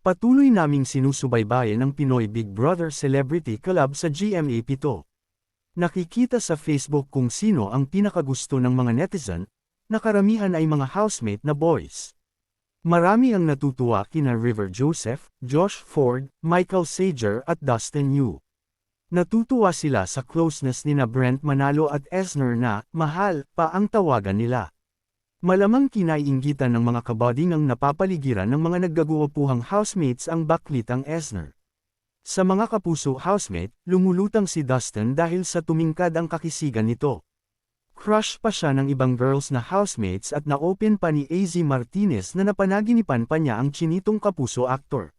Patuloy naming sinusubaybayan ang Pinoy Big Brother Celebrity Club sa GMA 7. Nakikita sa Facebook kung sino ang pinakagusto ng mga netizen, na karamihan ay mga housemate na boys. Marami ang natutuwa kina River Joseph, Josh Ford, Michael Sager at Dustin Yu. Natutuwa sila sa closeness nina Brent Manalo at Esner na, mahal, pa ang tawagan nila. Malamang kinaiinggitan ng mga kabading ang napapaligiran ng mga naggaguwapuhang housemates ang baklitang Esner. Sa mga kapuso housemate, lumulutang si Dustin dahil sa tumingkad ang kakisigan nito. Crush pa siya ng ibang girls na housemates at na-open pa ni AZ Martinez na napanaginipan pa niya ang chinitong kapuso actor.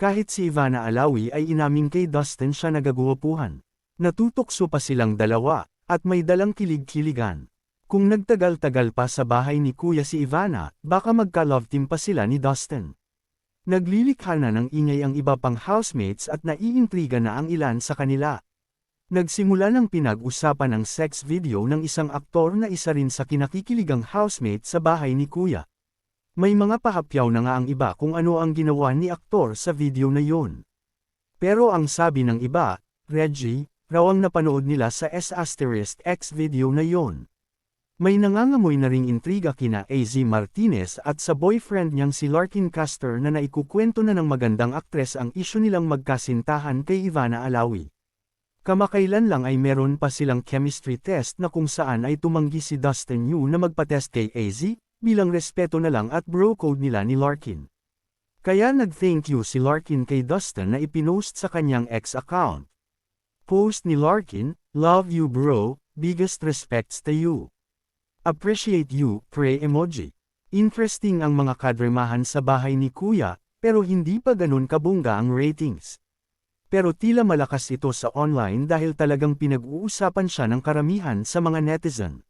Kahit si Ivana Alawi ay inaming kay Dustin siya nagaguwapuhan. Natutokso pa silang dalawa, at may dalang kilig-kiligan. Kung nagtagal-tagal pa sa bahay ni Kuya si Ivana, baka magka-love team pa sila ni Dustin. Naglilikha na ng ingay ang iba pang housemates at naiintriga na ang ilan sa kanila. Nagsimula ng pinag-usapan ng sex video ng isang aktor na isa rin sa kinakikiligang housemate sa bahay ni Kuya. May mga pahapyaw na nga ang iba kung ano ang ginawa ni aktor sa video na yon. Pero ang sabi ng iba, Reggie, raw ang napanood nila sa S** X video na yon. May nangangamoy na ring intriga kina AZ Martinez at sa boyfriend niyang si Larkin Castor na naikukwento na ng magandang aktres ang isyu nilang magkasintahan kay Ivana Alawi. Kamakailan lang ay meron pa silang chemistry test na kung saan ay tumanggi si Dustin Yu na magpatest kay AZ, bilang respeto na lang at bro code nila ni Larkin. Kaya nag-thank you si Larkin kay Dustin na ipinost sa kanyang ex account. Post ni Larkin, Love you bro, biggest respects to you. Appreciate you, pray emoji. Interesting ang mga kadremahan sa bahay ni Kuya, pero hindi pa ganun kabungga ang ratings. Pero tila malakas ito sa online dahil talagang pinag-uusapan siya ng karamihan sa mga netizen.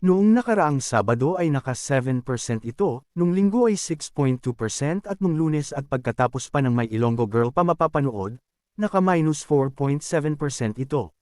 Noong nakaraang Sabado ay naka 7% ito, nung linggo ay 6.2% at nung lunes at pagkatapos pa ng may Ilonggo Girl pa mapapanood, naka minus 4.7% ito.